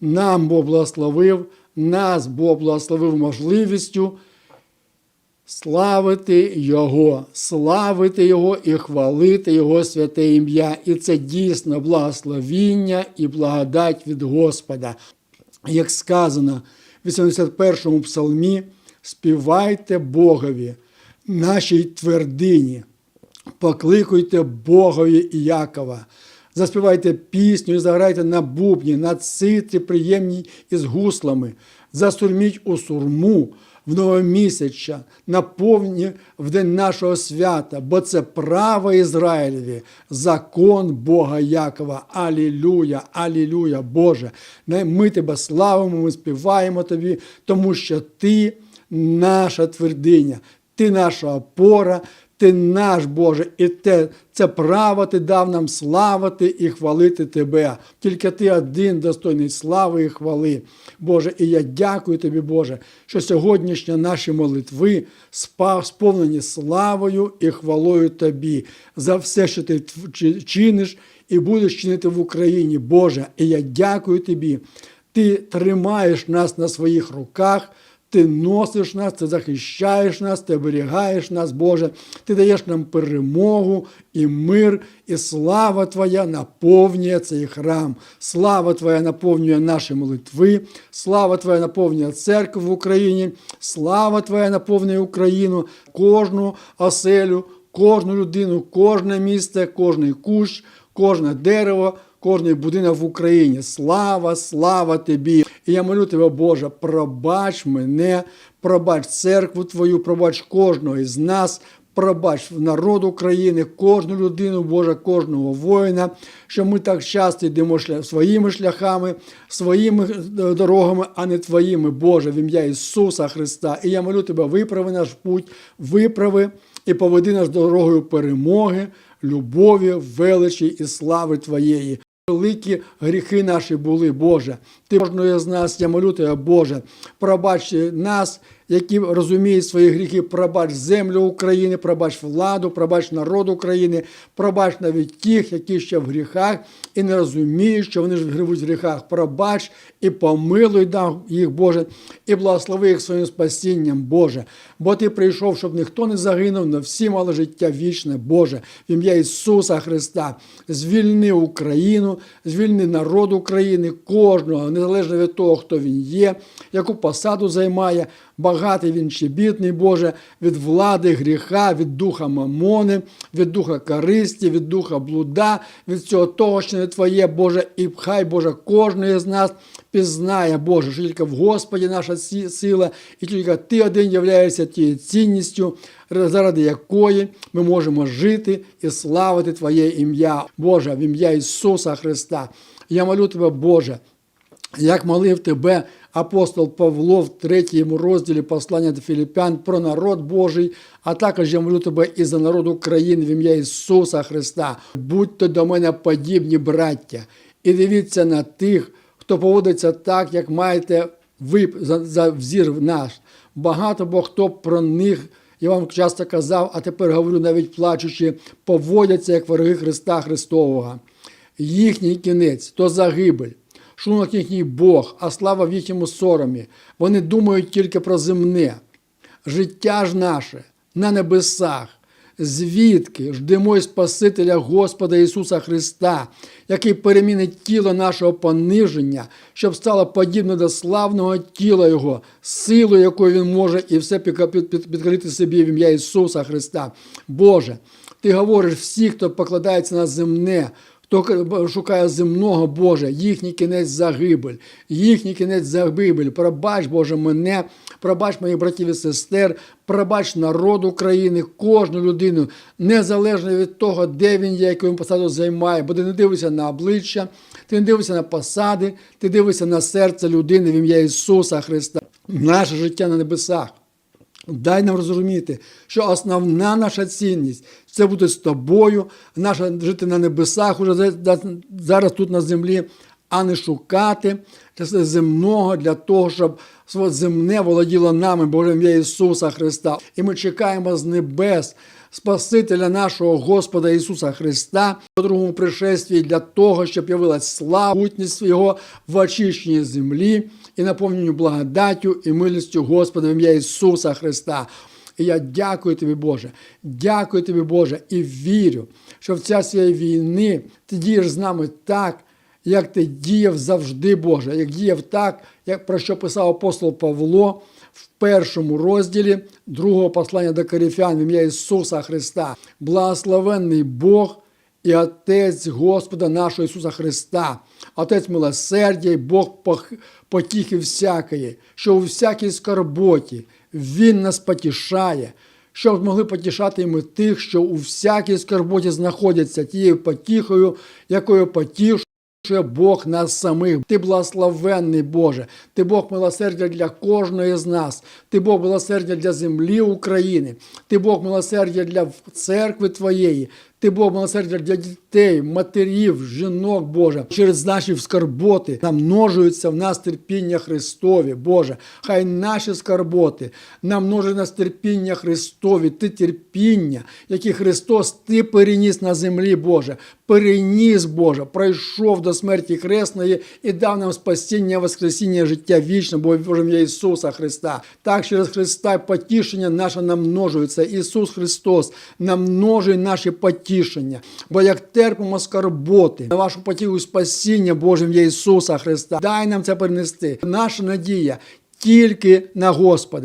нам Бог благословив, нас Бог благословив можливістю славити Його, славити Його і хвалити Його святе ім'я. І це дійсно благословіння і благодать від Господа. Як сказано в 81-му псалмі, співайте Богові, нашій твердині, покликуйте Богові Якова. Заспівайте пісню і заграйте на бубні, на цитрі приємній із гуслами, засурміть у сурму в новомісяча, наповні в день нашого свята, бо це право Ізраїлеві, закон Бога Якова. Алілюя, алілюя, Боже. Ми тебе славимо, ми співаємо тобі, тому що ти наша твердиня, ти наша опора. Ти наш Боже, і те, це право ти дав нам славити і хвалити Тебе. Тільки ти один достойний слави і хвали, Боже. І я дякую тобі, Боже, що сьогоднішні наші молитви сповнені славою і хвалою Тобі за все, що ти чиниш і будеш чинити в Україні, Боже. І я дякую тобі. Ти тримаєш нас на своїх руках. Ти носиш нас, ти захищаєш нас, ти оберігаєш нас, Боже, ти даєш нам перемогу і мир, і слава Твоя наповнює цей храм. Слава Твоя наповнює наші молитви, слава Твоя наповнює церкву в Україні, слава Твоя наповнює Україну, кожну оселю, кожну людину, кожне місце, кожний кущ, кожне дерево. Кожний будинок в Україні. Слава, слава тобі! І я молю тебе, Боже, пробач мене, пробач церкву Твою, пробач кожного із нас, пробач народ України, кожну людину, Боже, кожного воїна, що ми так часто йдемо своїми шляхами, своїми дорогами, а не Твоїми, Боже, в ім'я Ісуса Христа. І я молю тебе, виправи наш путь, виправи і поведи нас дорогою перемоги, любові, величі і слави Твоєї. Великі гріхи наші були, Боже. Ти кожного з нас, я молю тебе, Боже, пробач нас, які розуміють свої гріхи, пробач землю України, пробач владу, пробач народ України, пробач навіть тих, які ще в гріхах і не розуміють, що вони ж гривуть в гріхах. Пробач і помилуй їх, Боже, і благослови їх своїм спасінням, Боже. Бо Ти прийшов, щоб ніхто не загинув, але всі мали життя вічне, Боже, в ім'я Ісуса Христа. Звільни Україну, звільни народ України, кожного, незалежно від того, хто він є, яку посаду займає. Багатий він чи бідний, Боже, від влади, гріха, від духа мамони, від духа користі, від духа блуда, від цього того, що не Твоє, Боже, і хай, Боже, кожен з нас пізнає, Боже, що тільки в Господі наша сила, і тільки Ти один являєшся тією цінністю, заради якої ми можемо жити і славити Твоє ім'я, Боже, в ім'я Ісуса Христа. Я молю Тебе, Боже, як молив Тебе апостол Павло в третьому розділі послання до Філіппян про народ Божий, а також я молю тебе і за народ України в ім'я Ісуса Христа. Будьте до мене подібні, браття, і дивіться на тих, хто поводиться так, як маєте ви за, за взір наш. Багато бо хто про них. Я вам часто казав, а тепер говорю, навіть плачучи, поводяться як вороги Христа Христового. Їхній кінець то загибель шлунок їхній Бог, а слава в їхньому соромі. Вони думають тільки про земне. Життя ж наше на небесах, звідки ждемо й Спасителя Господа Ісуса Христа, який перемінить тіло нашого пониження, щоб стало подібне до славного тіла Його, силу, якою Він може, і все підкрити собі в ім'я Ісуса Христа. Боже, Ти говориш всі, хто покладається на земне. Хто шукає земного Боже, їхній кінець загибель, їхній кінець загибель. Пробач, Боже, мене, пробач моїх братів і сестер, пробач народ України, кожну людину, незалежно від того, де він є, яку він посаду займає, бо ти не дивишся на обличчя, ти не дивишся на посади, ти дивишся на серце людини в ім'я Ісуса Христа, наше життя на небесах. Дай нам розуміти, що основна наша цінність це бути з тобою, наша жити на небесах, уже зараз тут на землі, а не шукати земного для того, щоб земне володіло нами, Боже ім'я Ісуса Христа. І ми чекаємо з небес Спасителя нашого Господа Ісуса Христа по другому пришестві для того, щоб явилась славутність Його в очищенні землі і наповненню благодаттю і милістю Господа в ім'я Ісуса Христа. І я дякую тобі, Боже, дякую тобі, Боже, і вірю, що в час цієї війни ти дієш з нами так, як ти діяв завжди, Боже, як діяв так, як про що писав апостол Павло в першому розділі другого послання до Коріфян в ім'я Ісуса Христа. Благословенний Бог і Отець Господа нашого Ісуса Христа, Отець милосердя і Бог потіхи всякої, що у всякій скорботі Він нас потішає, щоб могли потішати і ми тих, що у всякій скорботі знаходяться тією потіхою, якою потішує Бог нас самих. Ти благословенний Боже, ти Бог милосердя для кожної з нас, ти Бог милосердя для землі України, ти Бог милосердя для церкви Твоєї, ти Бог милосердя для дітей, матерів, жінок, Боже, через наші скарботи намножуються в нас терпіння Христові, Боже. Хай наші скарботи намножують нас терпіння Христові, ти терпіння, яке Христос ти переніс на землі, Боже, переніс, Боже, пройшов до смерті Хресної і дав нам спасіння, Воскресіння, життя вічне, бо Боже ім'я Ісуса Христа. Так через Христа потішення наше намножується. Ісус Христос намножує наші потішення. Бо як терпимо скорботи на вашу потіху спасіння, Божим є Ісуса Христа, дай нам це перенести. Наша надія тільки на Господа.